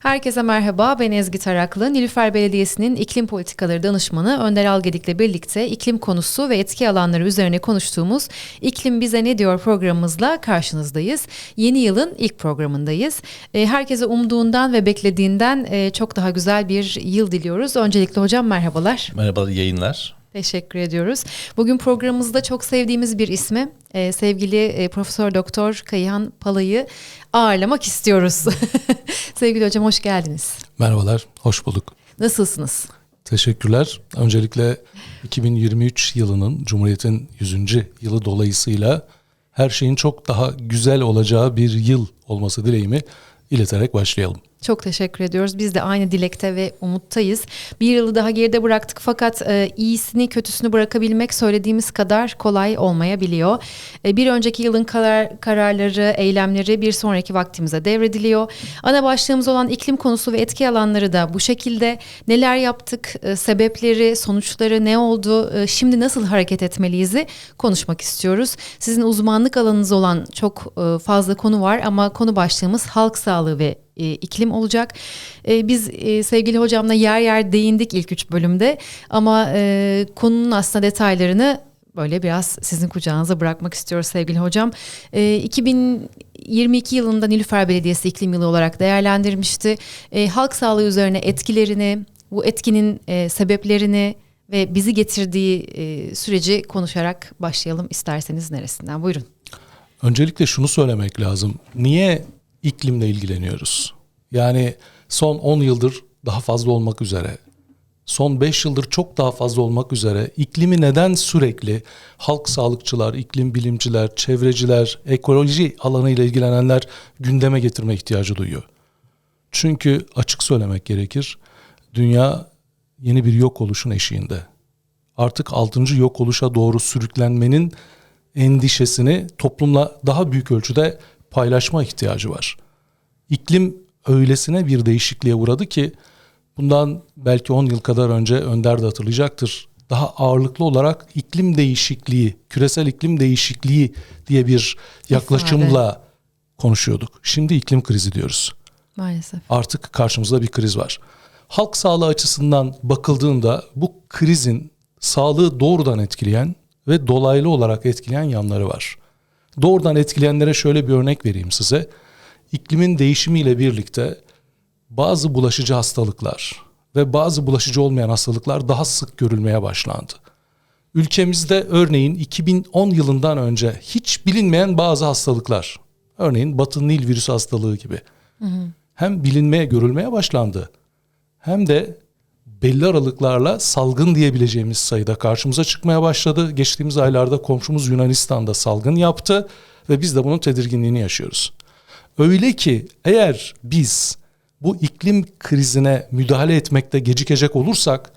Herkese merhaba, ben Ezgi Taraklı. Nilüfer Belediyesi'nin iklim politikaları danışmanı Önder Algedik'le birlikte iklim konusu ve etki alanları üzerine konuştuğumuz İklim Bize Ne Diyor programımızla karşınızdayız. Yeni yılın ilk programındayız. E, herkese umduğundan ve beklediğinden e, çok daha güzel bir yıl diliyoruz. Öncelikle hocam merhabalar. Merhaba yayınlar. Teşekkür ediyoruz. Bugün programımızda çok sevdiğimiz bir ismi e, sevgili e, Profesör Doktor Kayhan Palay'ı ağırlamak istiyoruz. sevgili hocam hoş geldiniz. Merhabalar, hoş bulduk. Nasılsınız? Teşekkürler. Öncelikle 2023 yılının Cumhuriyet'in 100. yılı dolayısıyla her şeyin çok daha güzel olacağı bir yıl olması dileğimi ileterek başlayalım. Çok teşekkür ediyoruz. Biz de aynı dilekte ve umuttayız. Bir yılı daha geride bıraktık fakat e, iyisini kötüsünü bırakabilmek söylediğimiz kadar kolay olmayabiliyor. E, bir önceki yılın karar, kararları, eylemleri bir sonraki vaktimize devrediliyor. Ana başlığımız olan iklim konusu ve etki alanları da bu şekilde. Neler yaptık, e, sebepleri, sonuçları ne oldu, e, şimdi nasıl hareket etmeliyiz'i konuşmak istiyoruz. Sizin uzmanlık alanınız olan çok e, fazla konu var ama konu başlığımız halk sağlığı ve e, iklim olacak. E, biz e, sevgili hocamla yer yer değindik ilk üç bölümde ama e, konunun aslında detaylarını böyle biraz sizin kucağınıza bırakmak istiyoruz sevgili hocam. E, 2022 yılında Nilüfer Belediyesi iklim yılı olarak değerlendirmişti. E, halk sağlığı üzerine etkilerini, bu etkinin e, sebeplerini ve bizi getirdiği e, süreci konuşarak başlayalım isterseniz neresinden. Buyurun. Öncelikle şunu söylemek lazım. Niye iklimle ilgileniyoruz? Yani son 10 yıldır daha fazla olmak üzere, son 5 yıldır çok daha fazla olmak üzere iklimi neden sürekli halk sağlıkçılar, iklim bilimciler, çevreciler, ekoloji alanıyla ilgilenenler gündeme getirme ihtiyacı duyuyor? Çünkü açık söylemek gerekir. Dünya yeni bir yok oluşun eşiğinde. Artık 6. yok oluşa doğru sürüklenmenin endişesini toplumla daha büyük ölçüde paylaşma ihtiyacı var. İklim öylesine bir değişikliğe uğradı ki bundan belki 10 yıl kadar önce Önder de hatırlayacaktır. Daha ağırlıklı olarak iklim değişikliği, küresel iklim değişikliği diye bir yaklaşımla İfade. konuşuyorduk. Şimdi iklim krizi diyoruz. Maalesef. Artık karşımızda bir kriz var. Halk sağlığı açısından bakıldığında bu krizin sağlığı doğrudan etkileyen ve dolaylı olarak etkileyen yanları var. Doğrudan etkileyenlere şöyle bir örnek vereyim size. İklimin değişimiyle birlikte bazı bulaşıcı hastalıklar ve bazı bulaşıcı olmayan hastalıklar daha sık görülmeye başlandı. Ülkemizde örneğin 2010 yılından önce hiç bilinmeyen bazı hastalıklar, örneğin Batı Nil virüsü hastalığı gibi hı hı. hem bilinmeye, görülmeye başlandı hem de belli aralıklarla salgın diyebileceğimiz sayıda karşımıza çıkmaya başladı. Geçtiğimiz aylarda komşumuz Yunanistan'da salgın yaptı ve biz de bunun tedirginliğini yaşıyoruz. Öyle ki eğer biz bu iklim krizine müdahale etmekte gecikecek olursak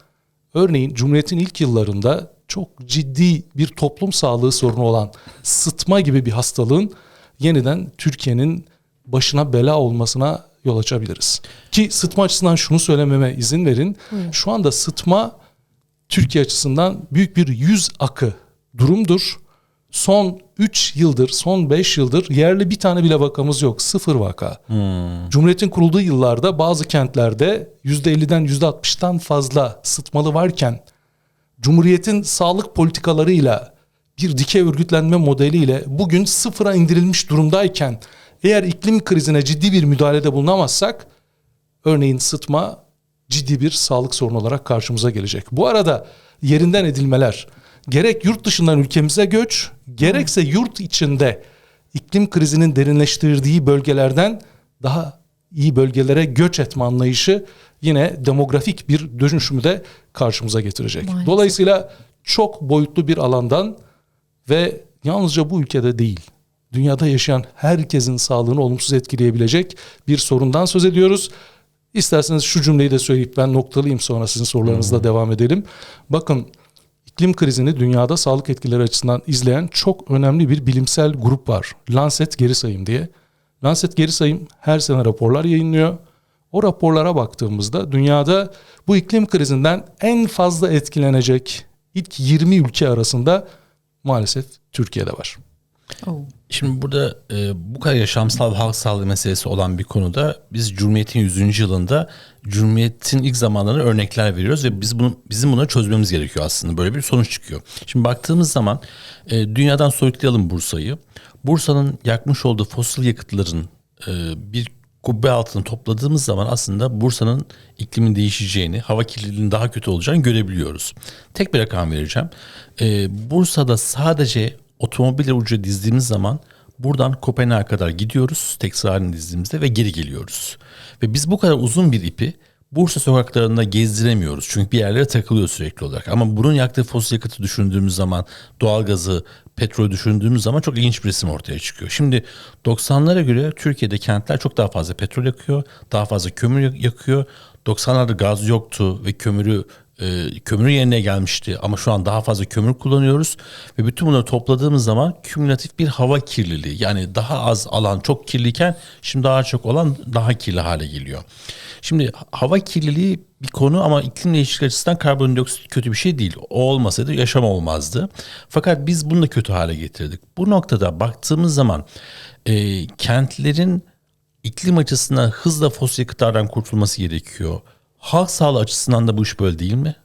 örneğin Cumhuriyet'in ilk yıllarında çok ciddi bir toplum sağlığı sorunu olan sıtma gibi bir hastalığın yeniden Türkiye'nin başına bela olmasına yol açabiliriz. Ki sıtma açısından şunu söylememe izin verin. Buyurun. Şu anda sıtma Türkiye açısından büyük bir yüz akı durumdur. Son 3 yıldır, son 5 yıldır yerli bir tane bile vakamız yok. Sıfır vaka. Hmm. Cumhuriyet'in kurulduğu yıllarda bazı kentlerde %50'den %60'tan fazla sıtmalı varken Cumhuriyet'in sağlık politikalarıyla bir dike örgütlenme modeliyle bugün sıfıra indirilmiş durumdayken eğer iklim krizine ciddi bir müdahalede bulunamazsak örneğin sıtma ciddi bir sağlık sorunu olarak karşımıza gelecek. Bu arada yerinden edilmeler gerek yurt dışından ülkemize göç gerekse yurt içinde iklim krizinin derinleştirdiği bölgelerden daha iyi bölgelere göç etme anlayışı yine demografik bir dönüşümü de karşımıza getirecek. Maalesef. Dolayısıyla çok boyutlu bir alandan ve yalnızca bu ülkede değil dünyada yaşayan herkesin sağlığını olumsuz etkileyebilecek bir sorundan söz ediyoruz. İsterseniz şu cümleyi de söyleyip ben noktalayayım sonra sizin sorularınızla hmm. devam edelim. Bakın iklim krizini dünyada sağlık etkileri açısından izleyen çok önemli bir bilimsel grup var. Lancet Geri Sayım diye. Lancet Geri Sayım her sene raporlar yayınlıyor. O raporlara baktığımızda dünyada bu iklim krizinden en fazla etkilenecek ilk 20 ülke arasında maalesef Türkiye'de var. Oh. Şimdi burada e, bu kadar yaşamsal halk sağlığı meselesi olan bir konuda biz Cumhuriyet'in 100. yılında Cumhuriyet'in ilk zamanlarına örnekler veriyoruz ve biz bunu bizim bunları çözmemiz gerekiyor aslında. Böyle bir sonuç çıkıyor. Şimdi baktığımız zaman e, dünyadan soyutlayalım Bursa'yı. Bursa'nın yakmış olduğu fosil yakıtların e, bir kubbe altını topladığımız zaman aslında Bursa'nın iklimin değişeceğini, hava kirliliğinin daha kötü olacağını görebiliyoruz. Tek bir rakam vereceğim. E, Bursa'da sadece otomobille ucu dizdiğimiz zaman buradan Kopenhag'a kadar gidiyoruz tekrarını dizdiğimizde ve geri geliyoruz. Ve biz bu kadar uzun bir ipi Bursa sokaklarında gezdiremiyoruz. Çünkü bir yerlere takılıyor sürekli olarak. Ama bunun yaktığı fosil yakıtı düşündüğümüz zaman, doğalgazı, petrol düşündüğümüz zaman çok ilginç bir resim ortaya çıkıyor. Şimdi 90'lara göre Türkiye'de kentler çok daha fazla petrol yakıyor, daha fazla kömür yakıyor. 90'larda gaz yoktu ve kömürü e, kömür yerine gelmişti ama şu an daha fazla kömür kullanıyoruz ve bütün bunları topladığımız zaman kümülatif bir hava kirliliği yani daha az alan çok kirliyken şimdi daha çok olan daha kirli hale geliyor. Şimdi hava kirliliği bir konu ama iklim değişikliği açısından karbondioksit kötü bir şey değil. O olmasaydı yaşam olmazdı. Fakat biz bunu da kötü hale getirdik. Bu noktada baktığımız zaman e, kentlerin iklim açısından hızla fosil yakıtlardan kurtulması gerekiyor. Halk sağlığı açısından da bu iş böyle değil mi?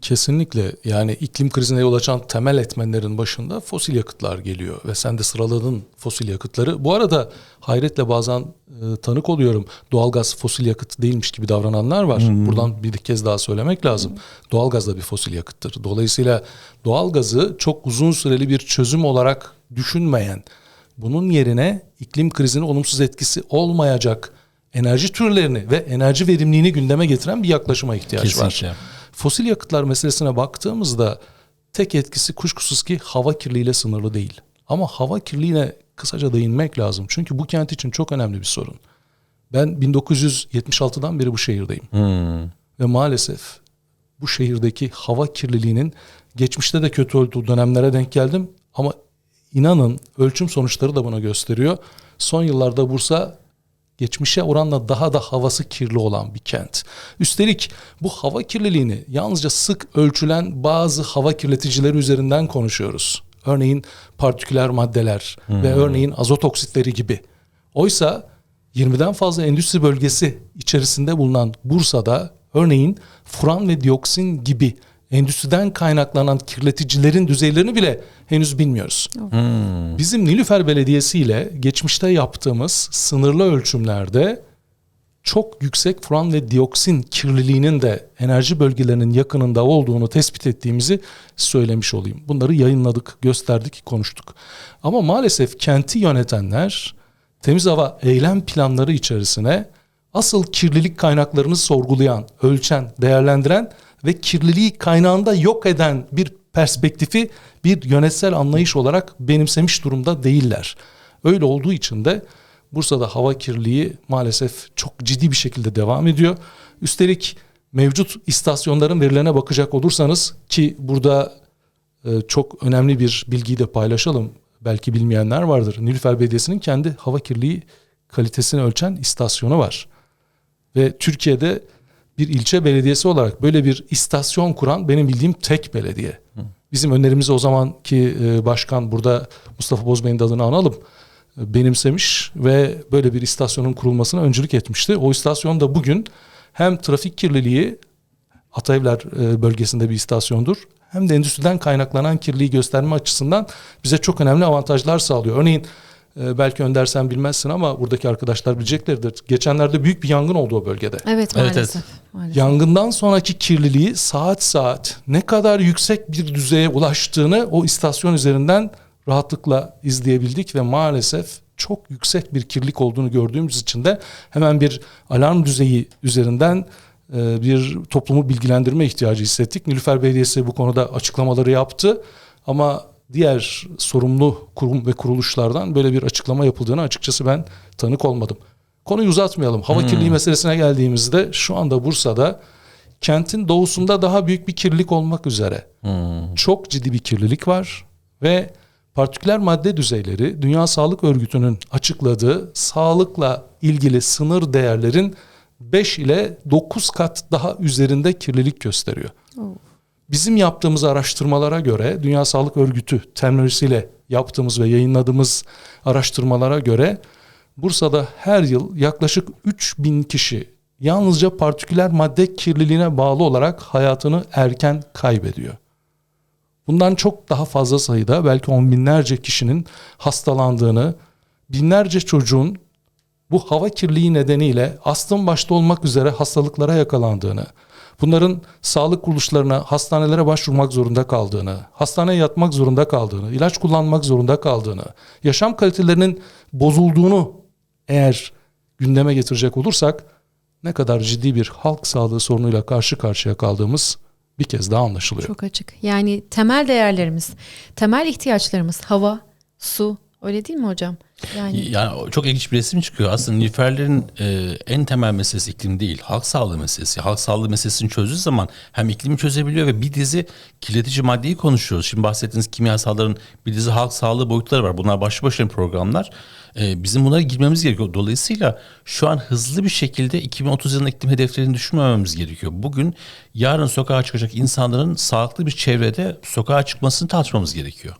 Kesinlikle yani iklim krizine yol açan temel etmenlerin başında fosil yakıtlar geliyor ve sen de sıraladın fosil yakıtları. Bu arada hayretle bazen e, tanık oluyorum doğalgaz fosil yakıt değilmiş gibi davrananlar var. Buradan bir kez daha söylemek lazım. Doğalgaz da bir fosil yakıttır. Dolayısıyla doğalgazı çok uzun süreli bir çözüm olarak düşünmeyen, bunun yerine iklim krizinin olumsuz etkisi olmayacak enerji türlerini ve enerji verimliliğini gündeme getiren bir yaklaşıma ihtiyaç var. Kesinlikle. Fosil yakıtlar meselesine baktığımızda tek etkisi kuşkusuz ki hava kirliliğiyle sınırlı değil. Ama hava kirliliğine kısaca değinmek lazım. Çünkü bu kent için çok önemli bir sorun. Ben 1976'dan beri bu şehirdeyim. Ve maalesef bu şehirdeki hava kirliliğinin geçmişte de kötü olduğu dönemlere denk geldim. Ama inanın ölçüm sonuçları da buna gösteriyor. Son yıllarda Bursa geçmişe oranla daha da havası kirli olan bir kent. Üstelik bu hava kirliliğini yalnızca sık ölçülen bazı hava kirleticileri üzerinden konuşuyoruz. Örneğin partiküler maddeler ve örneğin azot oksitleri gibi. Oysa 20'den fazla endüstri bölgesi içerisinde bulunan Bursa'da örneğin furan ve dioksin gibi endüstriden kaynaklanan kirleticilerin düzeylerini bile henüz bilmiyoruz. Bizim Nilüfer Belediyesi ile geçmişte yaptığımız sınırlı ölçümlerde çok yüksek furan ve dioksin kirliliğinin de enerji bölgelerinin yakınında olduğunu tespit ettiğimizi söylemiş olayım. Bunları yayınladık, gösterdik, konuştuk. Ama maalesef kenti yönetenler temiz hava eylem planları içerisine asıl kirlilik kaynaklarını sorgulayan, ölçen, değerlendiren ve kirliliği kaynağında yok eden bir perspektifi bir yönetsel anlayış olarak benimsemiş durumda değiller. Öyle olduğu için de Bursa'da hava kirliliği maalesef çok ciddi bir şekilde devam ediyor. Üstelik mevcut istasyonların verilerine bakacak olursanız ki burada e, çok önemli bir bilgiyi de paylaşalım. Belki bilmeyenler vardır. Nilüfer Belediyesi'nin kendi hava kirliliği kalitesini ölçen istasyonu var. Ve Türkiye'de bir ilçe belediyesi olarak böyle bir istasyon kuran benim bildiğim tek belediye. Bizim önerimizi o zamanki e, başkan burada Mustafa Bozbey'in adını analım e, benimsemiş ve böyle bir istasyonun kurulmasına öncülük etmişti. O istasyon da bugün hem trafik kirliliği Atayevler e, bölgesinde bir istasyondur hem de endüstriden kaynaklanan kirliliği gösterme açısından bize çok önemli avantajlar sağlıyor. Örneğin e, belki Önder sen bilmezsin ama buradaki arkadaşlar bileceklerdir. Geçenlerde büyük bir yangın oldu o bölgede. Evet Evet, maalesef. maalesef. Yangından sonraki kirliliği saat saat ne kadar yüksek bir düzeye ulaştığını o istasyon üzerinden rahatlıkla izleyebildik ve maalesef çok yüksek bir kirlilik olduğunu gördüğümüz için de hemen bir alarm düzeyi üzerinden e, bir toplumu bilgilendirme ihtiyacı hissettik. Nilüfer Belediyesi bu konuda açıklamaları yaptı ama diğer sorumlu kurum ve kuruluşlardan böyle bir açıklama yapıldığını açıkçası ben tanık olmadım. Konuyu uzatmayalım. Hava kirliliği meselesine geldiğimizde şu anda Bursa'da kentin doğusunda daha büyük bir kirlilik olmak üzere çok ciddi bir kirlilik var ve partiküler madde düzeyleri Dünya Sağlık Örgütü'nün açıkladığı sağlıkla ilgili sınır değerlerin 5 ile 9 kat daha üzerinde kirlilik gösteriyor. Bizim yaptığımız araştırmalara göre Dünya Sağlık Örgütü terminolojisiyle yaptığımız ve yayınladığımız araştırmalara göre Bursa'da her yıl yaklaşık 3000 kişi yalnızca partiküler madde kirliliğine bağlı olarak hayatını erken kaybediyor. Bundan çok daha fazla sayıda belki on binlerce kişinin hastalandığını, binlerce çocuğun bu hava kirliliği nedeniyle astım başta olmak üzere hastalıklara yakalandığını, bunların sağlık kuruluşlarına, hastanelere başvurmak zorunda kaldığını, hastaneye yatmak zorunda kaldığını, ilaç kullanmak zorunda kaldığını, yaşam kalitelerinin bozulduğunu eğer gündeme getirecek olursak ne kadar ciddi bir halk sağlığı sorunuyla karşı karşıya kaldığımız bir kez daha anlaşılıyor. Çok açık. Yani temel değerlerimiz, temel ihtiyaçlarımız hava, su öyle değil mi hocam? Yani Yani çok ilginç bir resim çıkıyor. Aslında Nilüferlerin e, en temel meselesi iklim değil, halk sağlığı meselesi. Halk sağlığı meselesini çözdüğü zaman hem iklimi çözebiliyor ve bir dizi kirletici maddeyi konuşuyoruz. Şimdi bahsettiğiniz kimyasalların bir dizi halk sağlığı boyutları var. Bunlar başlı başına programlar. E, bizim bunlara girmemiz gerekiyor. Dolayısıyla şu an hızlı bir şekilde 2030 yılında iklim hedeflerini düşünmememiz gerekiyor. Bugün yarın sokağa çıkacak insanların sağlıklı bir çevrede sokağa çıkmasını tartışmamız gerekiyor.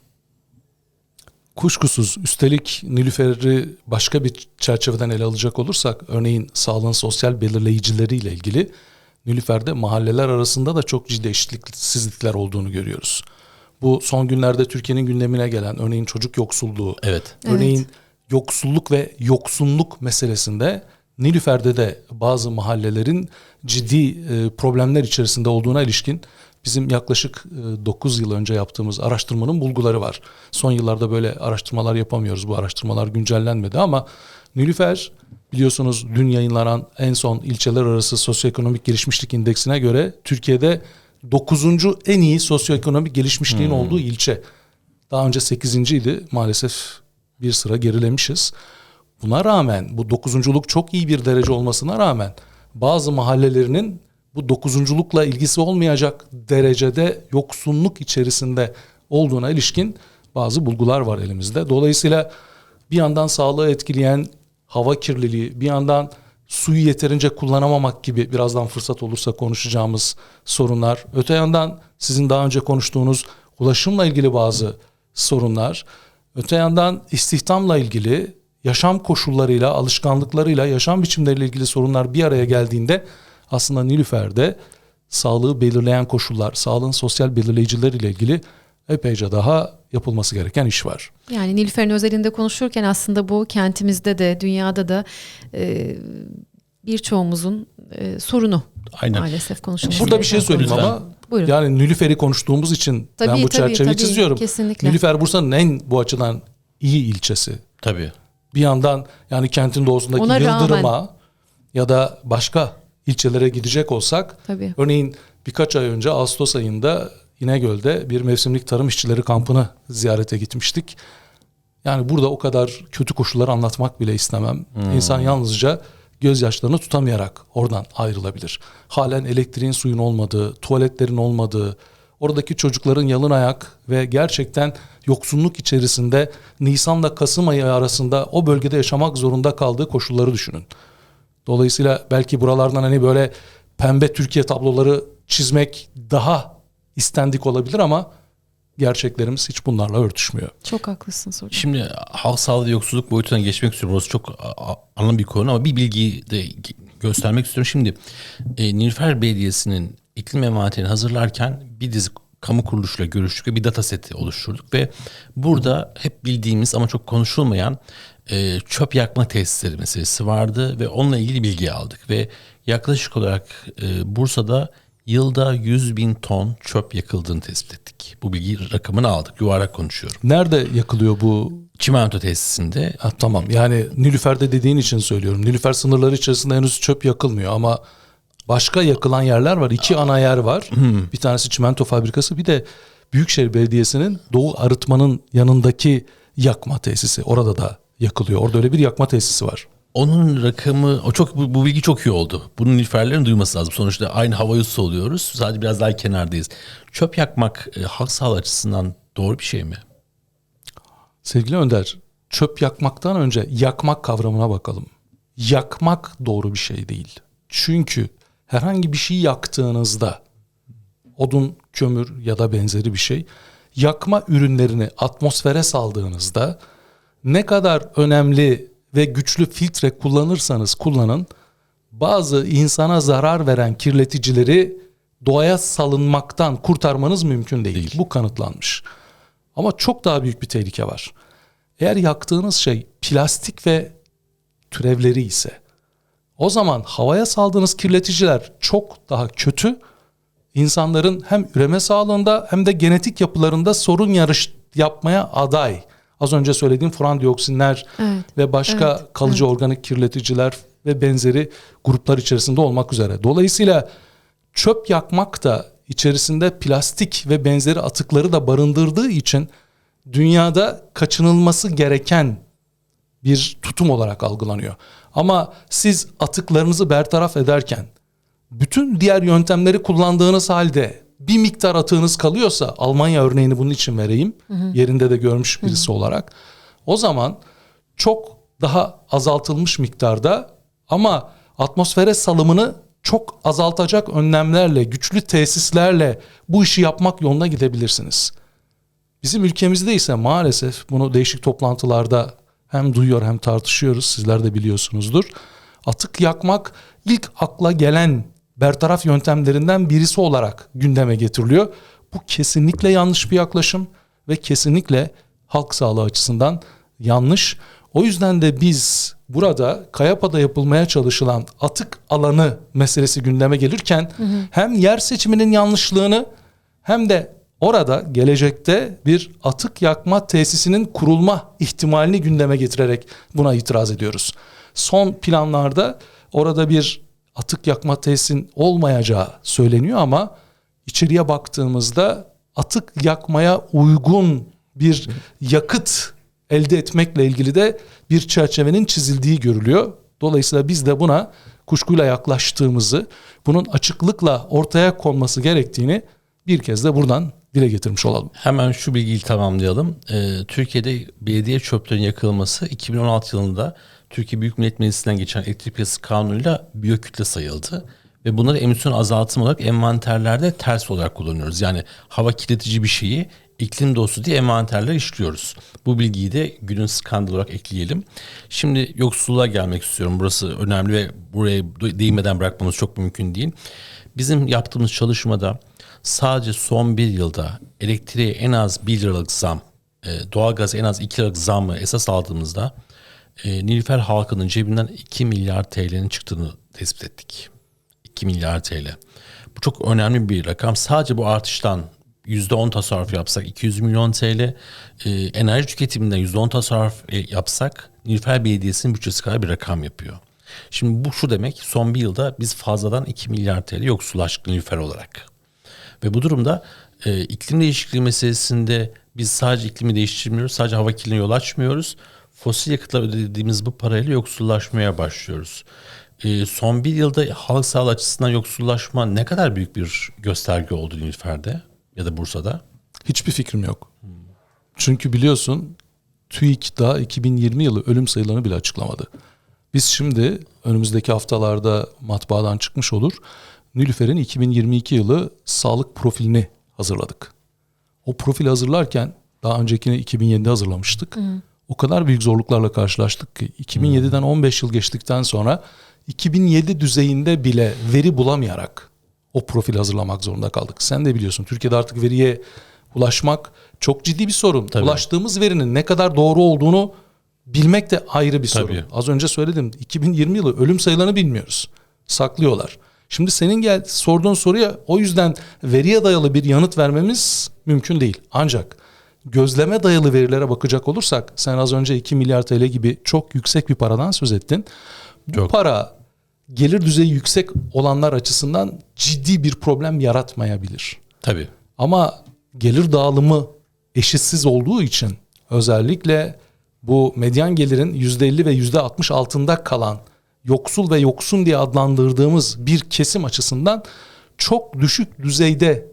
Kuşkusuz üstelik Nilüfer'i başka bir çerçeveden ele alacak olursak örneğin sağlığın sosyal belirleyicileriyle ilgili Nilüfer'de mahalleler arasında da çok ciddi eşitsizlikler olduğunu görüyoruz. Bu son günlerde Türkiye'nin gündemine gelen örneğin çocuk yoksulluğu, Evet. örneğin yoksulluk ve yoksunluk meselesinde Nilüfer'de de bazı mahallelerin ciddi e, problemler içerisinde olduğuna ilişkin bizim yaklaşık 9 yıl önce yaptığımız araştırmanın bulguları var. Son yıllarda böyle araştırmalar yapamıyoruz. Bu araştırmalar güncellenmedi ama Nilüfer biliyorsunuz dün yayınlanan en son ilçeler arası sosyoekonomik gelişmişlik indeksine göre Türkiye'de 9. en iyi sosyoekonomik gelişmişliğin olduğu ilçe. Daha önce 8. idi maalesef bir sıra gerilemişiz. Buna rağmen bu dokuzunculuk çok iyi bir derece olmasına rağmen bazı mahallelerinin bu dokuzunculukla ilgisi olmayacak derecede yoksunluk içerisinde olduğuna ilişkin bazı bulgular var elimizde. Dolayısıyla bir yandan sağlığı etkileyen hava kirliliği, bir yandan suyu yeterince kullanamamak gibi birazdan fırsat olursa konuşacağımız sorunlar. Öte yandan sizin daha önce konuştuğunuz ulaşımla ilgili bazı sorunlar. Öte yandan istihdamla ilgili yaşam koşullarıyla, alışkanlıklarıyla, yaşam biçimleriyle ilgili sorunlar bir araya geldiğinde aslında Nilüfer'de sağlığı belirleyen koşullar, sağlığın sosyal belirleyicileriyle ilgili epeyce daha yapılması gereken iş var. Yani Nilüfer'in özelinde konuşurken aslında bu kentimizde de dünyada da e, birçoğumuzun e, sorunu Aynen. maalesef konuşulması Burada bir şey söyleyeyim ama Buyurun. yani Nilüfer'i konuştuğumuz için ben Tabii, bu tabii, çerçeveyi tabii. çiziyorum. Kesinlikle. Nilüfer Bursa'nın en bu açıdan iyi ilçesi. Tabii. Bir yandan yani kentin doğusundaki Ona rağmen- Yıldırım'a ya da başka ilçelere gidecek olsak Tabii. örneğin birkaç ay önce Ağustos ayında İnegöl'de bir mevsimlik tarım işçileri kampını ziyarete gitmiştik. Yani burada o kadar kötü koşulları anlatmak bile istemem. İnsan yalnızca gözyaşlarını tutamayarak oradan ayrılabilir. Halen elektriğin suyun olmadığı, tuvaletlerin olmadığı, oradaki çocukların yalın ayak ve gerçekten yoksunluk içerisinde Nisan'la Kasım ayı arasında o bölgede yaşamak zorunda kaldığı koşulları düşünün. Dolayısıyla belki buralardan hani böyle pembe Türkiye tabloları çizmek daha istendik olabilir ama gerçeklerimiz hiç bunlarla örtüşmüyor. Çok haklısınız hocam. Şimdi halk sağlığı ve yoksulluk boyutuna geçmek istiyorum. Burası çok anlam bir konu ama bir bilgiyi de göstermek istiyorum. Şimdi e, Nilüfer Belediyesi'nin iklim emanetini hazırlarken bir dizi kamu kuruluşuyla görüştük ve bir data seti oluşturduk ve burada hep bildiğimiz ama çok konuşulmayan e, çöp yakma tesisleri meselesi vardı ve onunla ilgili bilgi aldık ve yaklaşık olarak e, Bursa'da yılda 100 bin ton çöp yakıldığını tespit ettik. Bu bilgi rakamını aldık. Yuvarlak konuşuyorum. Nerede yakılıyor bu? Çimento tesisinde Ha, tamam yani Nilüfer'de dediğin için söylüyorum. Nilüfer sınırları içerisinde henüz çöp yakılmıyor ama başka yakılan yerler var. İki ana yer var. Bir tanesi çimento fabrikası bir de Büyükşehir Belediyesi'nin Doğu Arıtma'nın yanındaki yakma tesisi. Orada da yakılıyor. Orada öyle bir yakma tesisi var. onun rakamı o çok bu, bu bilgi çok iyi oldu. Bunun nilüferlerin duyması lazım. Sonuçta aynı havayı oluyoruz. Sadece biraz daha kenardayız. Çöp yakmak e, halk sağlığı açısından doğru bir şey mi? Sevgili Önder, çöp yakmaktan önce yakmak kavramına bakalım. Yakmak doğru bir şey değil. Çünkü herhangi bir şey yaktığınızda odun, kömür ya da benzeri bir şey yakma ürünlerini atmosfere saldığınızda ne kadar önemli ve güçlü filtre kullanırsanız kullanın bazı insana zarar veren kirleticileri doğaya salınmaktan kurtarmanız mümkün değil. Değil. Bu kanıtlanmış. Ama çok daha büyük bir tehlike var. Eğer yaktığınız şey plastik ve türevleri ise o zaman havaya saldığınız kirleticiler çok daha kötü. İnsanların hem üreme sağlığında hem de genetik yapılarında sorun yarış yapmaya aday. Az önce söylediğim furan dioksinler Evet. ve başka Evet, kalıcı organik kirleticiler ve benzeri gruplar içerisinde olmak üzere. Dolayısıyla çöp yakmak da içerisinde plastik ve benzeri atıkları da barındırdığı için dünyada kaçınılması gereken bir tutum olarak algılanıyor. Ama siz atıklarınızı bertaraf ederken bütün diğer yöntemleri kullandığınız halde bir miktar atığınız kalıyorsa Almanya örneğini bunun için vereyim. Yerinde de görmüş birisi olarak. O zaman çok daha azaltılmış miktarda ama atmosfere salımını çok azaltacak önlemlerle, güçlü tesislerle bu işi yapmak yoluna gidebilirsiniz. Bizim ülkemizde ise maalesef bunu değişik toplantılarda hem duyuyor hem tartışıyoruz. Sizler de biliyorsunuzdur. Atık yakmak ilk akla gelen bertaraf yöntemlerinden birisi olarak gündeme getiriliyor. Bu kesinlikle yanlış bir yaklaşım ve kesinlikle halk sağlığı açısından yanlış. O yüzden de biz burada Kayapa'da yapılmaya çalışılan atık alanı meselesi gündeme gelirken hem yer seçiminin yanlışlığını hem de orada gelecekte bir atık yakma tesisinin kurulma ihtimalini gündeme getirerek buna itiraz ediyoruz. Son planlarda orada bir atık yakma tesisinin olmayacağı söyleniyor ama içeriye baktığımızda atık yakmaya uygun bir yakıt elde etmekle ilgili de bir çerçevenin çizildiği görülüyor. Dolayısıyla biz de buna kuşkuyla yaklaştığımızı, bunun açıklıkla ortaya konması gerektiğini bir kez de buradan dile getirmiş olalım. Hemen şu bilgiyi tamamlayalım. Ee, Türkiye'de belediye çöplerinin yakılması 2016 yılında Türkiye Büyük Millet Meclisi'nden geçen elektrik piyasası kanunuyla biyokütle sayıldı. Ve bunları emisyon azaltımı olarak envanterlerde ters olarak kullanıyoruz. Yani hava kirletici bir şeyi iklim dostu diye envanterler işliyoruz. Bu bilgiyi de günün skandal olarak ekleyelim. Şimdi yoksulluğa gelmek istiyorum. Burası önemli ve buraya değinmeden bırakmamız çok mümkün değil. Bizim yaptığımız çalışmada sadece son bir yılda elektriğe en az 1 liralık zam, e, doğalgaza en az 2 liralık zammı esas aldığımızda e, Nilüfer halkının cebinden 2 milyar TL'nin çıktığını tespit ettik. 2 milyar TL. Bu çok önemli bir rakam. Sadece bu artıştan %10 tasarruf yapsak 200 milyon TL, e, enerji tüketiminden %10 tasarruf e, yapsak Nilüfer Belediyesi'nin bütçesi kadar bir rakam yapıyor. Şimdi bu şu demek son bir yılda biz fazladan 2 milyar TL yoksullaştık Nilüfer olarak. Ve bu durumda e, iklim değişikliği meselesinde biz sadece iklimi değiştirmiyoruz, sadece hava kirliliğine yol açmıyoruz. Fosil yakıtlar ödediğimiz bu parayla yoksullaşmaya başlıyoruz. E, son bir yılda halk sağlığı açısından yoksullaşma ne kadar büyük bir gösterge oldu Nilüfer'de ya da Bursa'da? Hiçbir fikrim yok. Çünkü biliyorsun TÜİK daha 2020 yılı ölüm sayılarını bile açıklamadı. Biz şimdi önümüzdeki haftalarda matbaadan çıkmış olur. Nilüfer'in 2022 yılı sağlık profilini hazırladık. O profili hazırlarken daha öncekini 2007'de hazırlamıştık. O kadar büyük zorluklarla karşılaştık ki 2007'den 15 yıl geçtikten sonra 2007 düzeyinde bile veri bulamayarak o profili hazırlamak zorunda kaldık. Sen de biliyorsun Türkiye'de artık veriye ulaşmak çok ciddi bir sorun. Tabii. Ulaştığımız verinin ne kadar doğru olduğunu bilmek de ayrı bir sorun. Tabii. Az önce söyledim 2020 yılı ölüm sayılarını bilmiyoruz. Saklıyorlar. Şimdi senin gel sorduğun soruya o yüzden veriye dayalı bir yanıt vermemiz mümkün değil. Ancak gözleme dayalı verilere bakacak olursak sen az önce 2 milyar TL gibi çok yüksek bir paradan söz ettin. Bu Çok. para gelir düzeyi yüksek olanlar açısından ciddi bir problem yaratmayabilir. Tabii. Ama gelir dağılımı eşitsiz olduğu için özellikle bu medyan gelirin %50 ve %60 altında kalan yoksul ve yoksun diye adlandırdığımız bir kesim açısından çok düşük düzeyde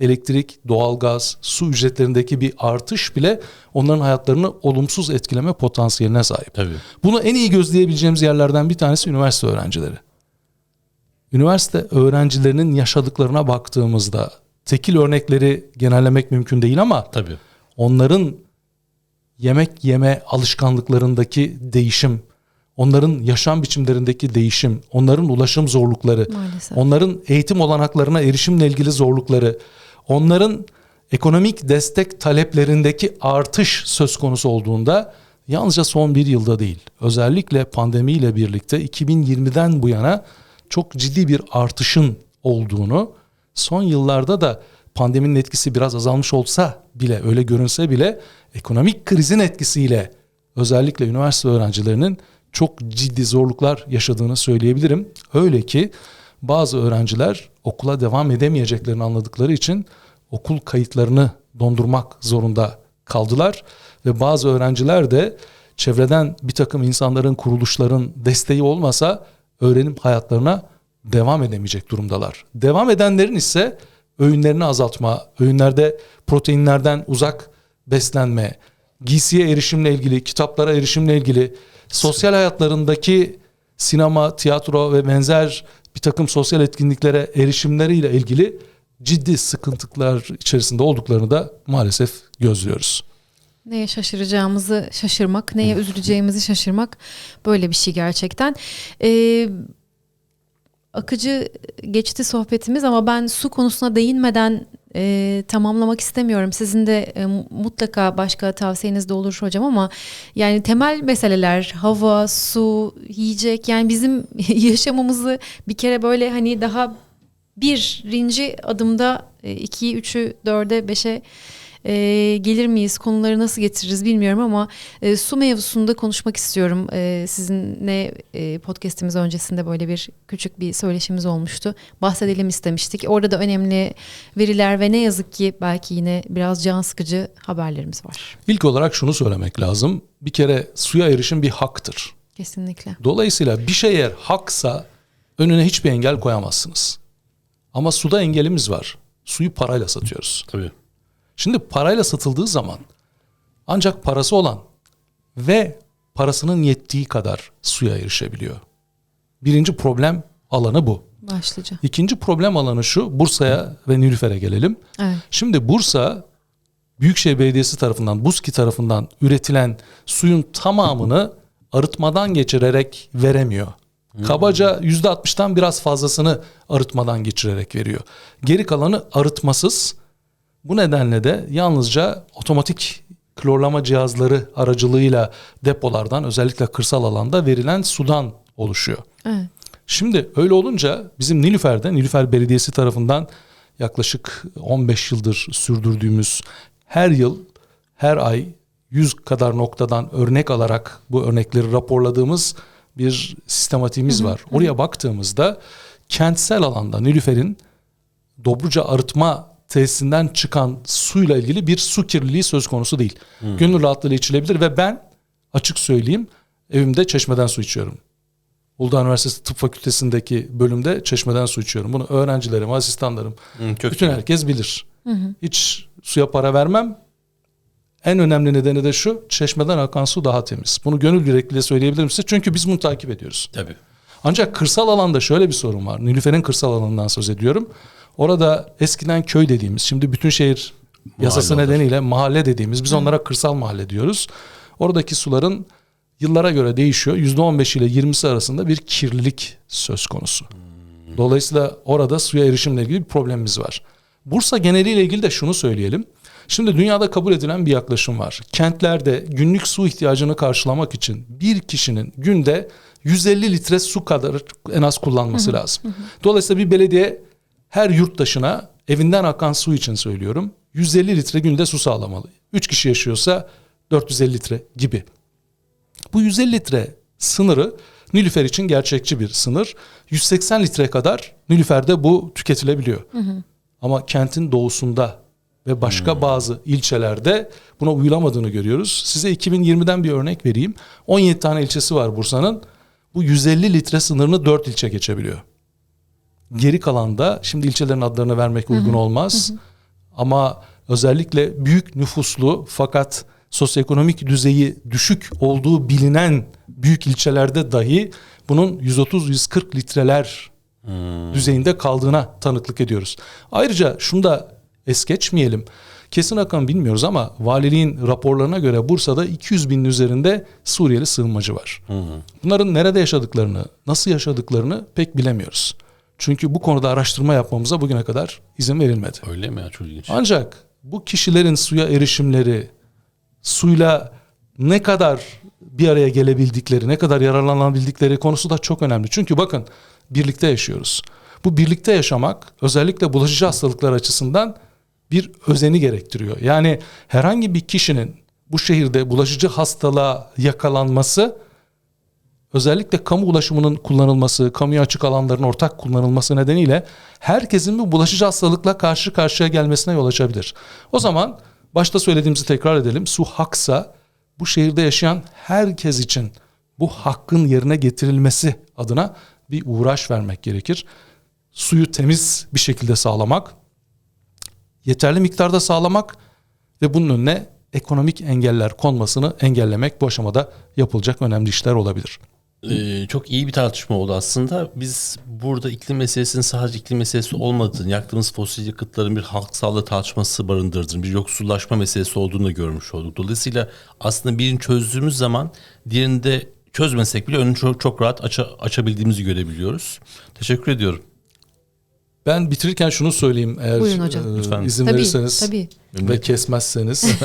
elektrik, doğalgaz, su ücretlerindeki bir artış bile onların hayatlarını olumsuz etkileme potansiyeline sahip. Tabii. Bunu en iyi gözleyebileceğimiz yerlerden bir tanesi üniversite öğrencileri. Üniversite öğrencilerinin yaşadıklarına baktığımızda tekil örnekleri genellemek mümkün değil ama Tabii. onların yemek yeme alışkanlıklarındaki değişim, onların yaşam biçimlerindeki değişim, onların ulaşım zorlukları, Maalesef. onların eğitim olanaklarına erişimle ilgili zorlukları, onların ekonomik destek taleplerindeki artış söz konusu olduğunda yalnızca son bir yılda değil, özellikle pandemiyle birlikte 2020'den bu yana çok ciddi bir artışın olduğunu, son yıllarda da pandeminin etkisi biraz azalmış olsa bile, öyle görünse bile ekonomik krizin etkisiyle özellikle üniversite öğrencilerinin çok ciddi zorluklar yaşadığını söyleyebilirim. Öyle ki bazı öğrenciler okula devam edemeyeceklerini anladıkları için okul kayıtlarını dondurmak zorunda kaldılar ve bazı öğrenciler de çevreden bir takım insanların, kuruluşların desteği olmasa öğrenim hayatlarına devam edemeyecek durumdalar. Devam edenlerin ise öğünlerini azaltma, öğünlerde proteinlerden uzak beslenme, giysiye erişimle ilgili, kitaplara erişimle ilgili, sosyal hayatlarındaki sinema, tiyatro ve benzer bir takım sosyal etkinliklere erişimleriyle ilgili ciddi sıkıntılar içerisinde olduklarını da maalesef gözlüyoruz. Neye şaşıracağımızı şaşırmak, neye üzüleceğimizi şaşırmak böyle bir şey gerçekten. Ee, akıcı geçti sohbetimiz ama ben su konusuna değinmeden e, tamamlamak istemiyorum. Sizin de e, mutlaka başka tavsiyeniz de olur hocam ama yani temel meseleler hava, su, yiyecek yani bizim yaşamımızı bir kere böyle hani daha birinci adımda e, ikiyi, üçü, dörde, beşe e, gelir miyiz konuları nasıl getiririz bilmiyorum ama e, su mevzusunda konuşmak istiyorum. E, sizinle e, podcastimiz öncesinde böyle bir küçük bir söyleşimiz olmuştu. Bahsedelim istemiştik. Orada da önemli veriler ve ne yazık ki belki yine biraz can sıkıcı haberlerimiz var. İlk olarak şunu söylemek lazım. Bir kere suya erişim bir haktır. Kesinlikle. Dolayısıyla bir şey eğer haksa önüne hiçbir engel koyamazsınız. Ama suda engelimiz var. Suyu parayla satıyoruz. Tabii. Şimdi parayla satıldığı zaman ancak parası olan ve parasının yettiği kadar suya erişebiliyor. Birinci problem alanı bu. Başlıca. İkinci problem alanı şu. Bursa'ya ve Nilüfer'e gelelim. Evet. Şimdi Bursa Büyükşehir Belediyesi tarafından, BUSKİ tarafından üretilen suyun tamamını arıtmadan geçirerek veremiyor. Kabaca %60'tan biraz fazlasını arıtmadan geçirerek veriyor. Geri kalanı arıtmasız. Bu nedenle de yalnızca otomatik klorlama cihazları aracılığıyla depolardan özellikle kırsal alanda verilen sudan oluşuyor. Evet. Şimdi öyle olunca bizim Nilüfer'de, Nilüfer Belediyesi tarafından yaklaşık 15 yıldır sürdürdüğümüz her yıl, her ay 100 kadar noktadan örnek alarak bu örnekleri raporladığımız bir sistematiğimiz var. Oraya baktığımızda kentsel alanda Nilüfer'in Dobruca arıtma tesisinden çıkan suyla ilgili bir su kirliliği söz konusu değil. Gönül rahatlığıyla içilebilir ve ben açık söyleyeyim evimde çeşmeden su içiyorum. Uludağ Üniversitesi Tıp Fakültesindeki bölümde çeşmeden su içiyorum. Bunu öğrencilerim, asistanlarım, Hı, çok bütün iyi. herkes bilir. Hiç suya para vermem. En önemli nedeni de şu, çeşmeden akan su daha temiz. Bunu gönül yürekliyle söyleyebilirim size. Çünkü biz bunu takip ediyoruz. Tabii. Ancak kırsal alanda şöyle bir sorun var. Nilüfer'in kırsal alanından söz ediyorum. Orada eskiden köy dediğimiz, şimdi bütün şehir yasası Mahalle olur. nedeniyle mahalle dediğimiz, biz onlara kırsal mahalle diyoruz. Oradaki suların yıllara göre değişiyor. %15 ile 20'si arasında bir kirlilik söz konusu. Dolayısıyla orada suya erişimle ilgili bir problemimiz var. Bursa geneliyle ilgili de şunu söyleyelim. Şimdi dünyada kabul edilen bir yaklaşım var. Kentlerde günlük su ihtiyacını karşılamak için bir kişinin günde 150 litre su kadar en az kullanması lazım. Dolayısıyla bir belediye her yurttaşına evinden akan su için söylüyorum 150 litre günde su sağlamalı. 3 kişi yaşıyorsa 450 litre gibi. Bu 150 litre sınırı Nilüfer için gerçekçi bir sınır. 180 litre kadar Nilüfer'de bu tüketilebiliyor. Ama kentin doğusunda ve başka bazı ilçelerde buna uyulamadığını görüyoruz. Size 2020'den bir örnek vereyim. 17 tane ilçesi var Bursa'nın. Bu 150 litre sınırını 4 ilçe geçebiliyor. Geri kalanda şimdi ilçelerin adlarını vermek uygun olmaz. Ama özellikle büyük nüfuslu fakat sosyoekonomik düzeyi düşük olduğu bilinen büyük ilçelerde dahi bunun 130-140 litreler düzeyinde kaldığına tanıklık ediyoruz. Ayrıca şunu da es geçmeyelim. Kesin rakam bilmiyoruz ama valiliğin raporlarına göre Bursa'da 200 binin üzerinde Suriyeli sığınmacı var. Bunların nerede yaşadıklarını, nasıl yaşadıklarını pek bilemiyoruz. Çünkü bu konuda araştırma yapmamıza bugüne kadar izin verilmedi. Öyle mi ya çok ilginç. Ancak bu kişilerin suya erişimleri, suyla ne kadar bir araya gelebildikleri, ne kadar yararlanabildikleri konusu da çok önemli. Çünkü bakın birlikte yaşıyoruz. Bu birlikte yaşamak özellikle bulaşıcı hastalıklar açısından bir özeni gerektiriyor. Yani herhangi bir kişinin bu şehirde bulaşıcı hastalığa yakalanması özellikle kamu ulaşımının kullanılması, kamuya açık alanların ortak kullanılması nedeniyle herkesin bu bulaşıcı hastalıkla karşı karşıya gelmesine yol açabilir. O zaman başta söylediğimizi tekrar edelim. Su haksa bu şehirde yaşayan herkes için bu hakkın yerine getirilmesi adına bir uğraş vermek gerekir. Suyu temiz bir şekilde sağlamak, yeterli miktarda sağlamak ve bunun önüne ekonomik engeller konmasını engellemek bu aşamada yapılacak önemli işler olabilir. Ee, çok iyi bir tartışma oldu aslında. Biz burada iklim meselesinin sadece iklim meselesi olmadığını, yaktığımız fosil yakıtların bir halk sağlığı tartışması barındırdığını, bir yoksullaşma meselesi olduğunu da görmüş olduk. Dolayısıyla aslında birini çözdüğümüz zaman diğerini de çözmesek bile önünü çok, çok rahat aça- açabildiğimizi görebiliyoruz. Teşekkür ediyorum. Ben bitirirken şunu söyleyeyim eğer Buyurun hocam. e, Lütfen. izin Tabii, verirseniz tabii. ve kesmezseniz.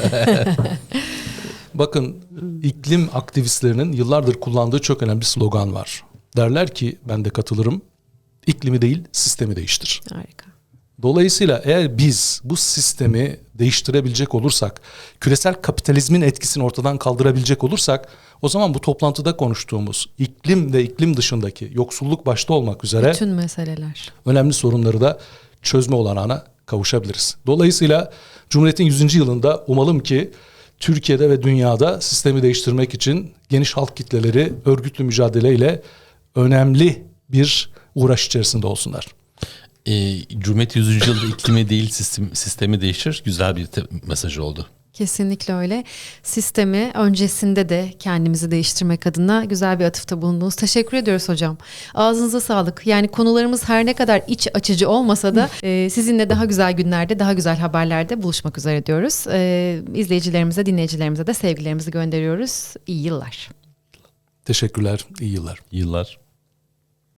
Bakın iklim aktivistlerinin yıllardır kullandığı çok önemli bir slogan var. Derler ki ben de katılırım. İklimi değil sistemi değiştir. Harika. Dolayısıyla eğer biz bu sistemi değiştirebilecek olursak, küresel kapitalizmin etkisini ortadan kaldırabilecek olursak, o zaman bu toplantıda konuştuğumuz iklim ve iklim dışındaki yoksulluk başta olmak üzere Bütün meseleler. önemli sorunları da çözme olanağına kavuşabiliriz. Dolayısıyla Cumhuriyet'in 100. yılında umalım ki Türkiye'de ve dünyada sistemi değiştirmek için geniş halk kitleleri örgütlü mücadeleyle önemli bir uğraş içerisinde olsunlar. Ee, Cumhuriyet 100. yılda iklimi değil sistem, sistemi değişir. Güzel bir mesaj oldu. Kesinlikle öyle. Sistemi öncesinde de kendimizi değiştirmek adına güzel bir atıfta bulundunuz. Teşekkür ediyoruz hocam. Ağzınıza sağlık. Yani konularımız her ne kadar iç açıcı olmasa da e, sizinle daha güzel günlerde, daha güzel haberlerde buluşmak üzere diyoruz. E, izleyicilerimize, dinleyicilerimize de sevgilerimizi gönderiyoruz. İyi yıllar. Teşekkürler, iyi yıllar. Yıllar.